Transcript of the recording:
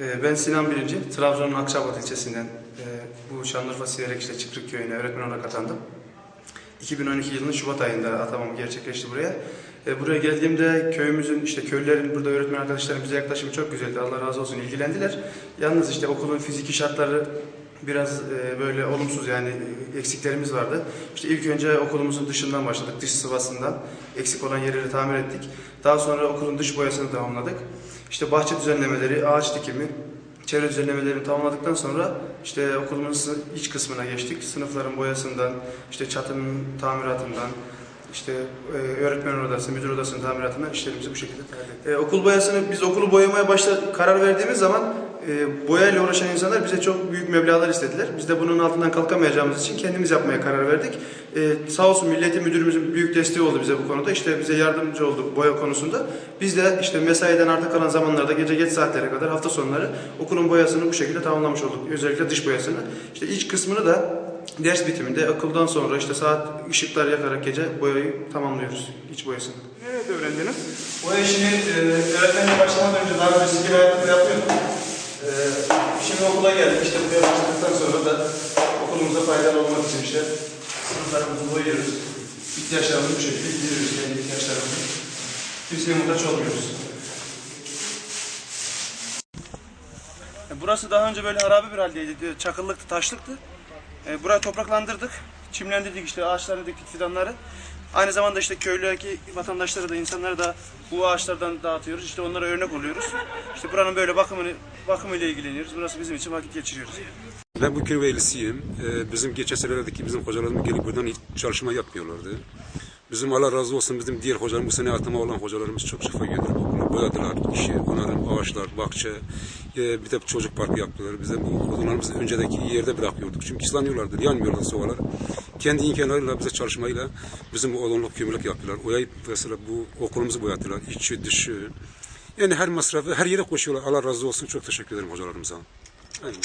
Ee, Ben Sinan Birinci, Trabzon'un Akçabat ilçesinden e, bu Şanlıurfa Siverek işte Çıkrık Köyü'ne öğretmen olarak atandım. 2012 yılının Şubat ayında atamam gerçekleşti buraya. E, Buraya geldiğimde köyümüzün, işte köylülerin, burada öğretmen arkadaşlarım bize yaklaşımı çok güzeldi. Allah razı olsun ilgilendiler. Yalnız işte okulun fiziki şartları biraz e, böyle olumsuz yani e, eksiklerimiz vardı. İşte ilk önce okulumuzun dışından başladık, dış sıvasından. Eksik olan yerleri tamir ettik. Daha sonra okulun dış boyasını tamamladık. İşte bahçe düzenlemeleri, ağaç dikimi, çevre düzenlemelerini tamamladıktan sonra işte okulumuzun iç kısmına geçtik. Sınıfların boyasından, işte çatının tamiratından, işte e, öğretmen odası, müdür odasının tamiratından işlerimizi bu şekilde tercih e, Okul boyasını biz okulu boyamaya başla karar verdiğimiz zaman e, boyayla uğraşan insanlar bize çok büyük meblağlar istediler. Biz de bunun altından kalkamayacağımız için kendimiz yapmaya karar verdik. E, sağ olsun Milliyeti Müdürümüzün büyük desteği oldu bize bu konuda. İşte bize yardımcı oldu boya konusunda. Biz de işte mesaiden arta kalan zamanlarda gece geç saatlere kadar hafta sonları okulun boyasını bu şekilde tamamlamış olduk. Özellikle dış boyasını. İşte iç kısmını da ders bitiminde okuldan sonra işte saat ışıklar yakarak gece boyayı tamamlıyoruz. iç boyasını. Nerede öğrendiniz? Boya işini e, öğretmenle başlamadan önce daha önce sivil hayatımda yapıyordum. E, şimdi okula geldik. İşte buraya başladıktan sonra da okulumuza faydalı olmak için işte sınıflarımızı boyuyoruz. İhtiyaçlarımızı bu şekilde gideriyoruz. Kendi ihtiyaçlarımızı. Kimseye muhtaç olmuyoruz. E, Burası daha önce böyle harabe bir haldeydi. Çakıllıktı, taşlıktı. E, Burayı topraklandırdık. Çimlendirdik işte ağaçları diktik fidanları. Aynı zamanda işte köylüdeki vatandaşlara da insanlara da bu ağaçlardan dağıtıyoruz. İşte onlara örnek oluyoruz. İşte buranın böyle bakımını bakımıyla ilgileniyoruz. Burası bizim için vakit geçiriyoruz. Ben bu köy veylisiyim. Ee, bizim geçen senelerdeki bizim hocalarımız gelip buradan hiç çalışma yapmıyorlardı. Bizim Allah razı olsun bizim diğer hocalarımız bu sene atama olan hocalarımız çok şifa gördüler. Okulu boyadılar, işi, onarım, ağaçlar, bahçe, e, bir de çocuk parkı yaptılar. Bize odalarımızı öncedeki yerde bırakıyorduk. Çünkü ıslanıyorlardı, yanmıyorlardı sobalar. Kendi imkanlarıyla bize çalışmayla bizim bu odunluk kömürlük yaptılar. Oyayıp mesela bu okulumuzu boyattılar. İçi, dışı. Yani her masrafı her yere koşuyorlar. Allah razı olsun. Çok teşekkür ederim hocalarımıza. Aynen.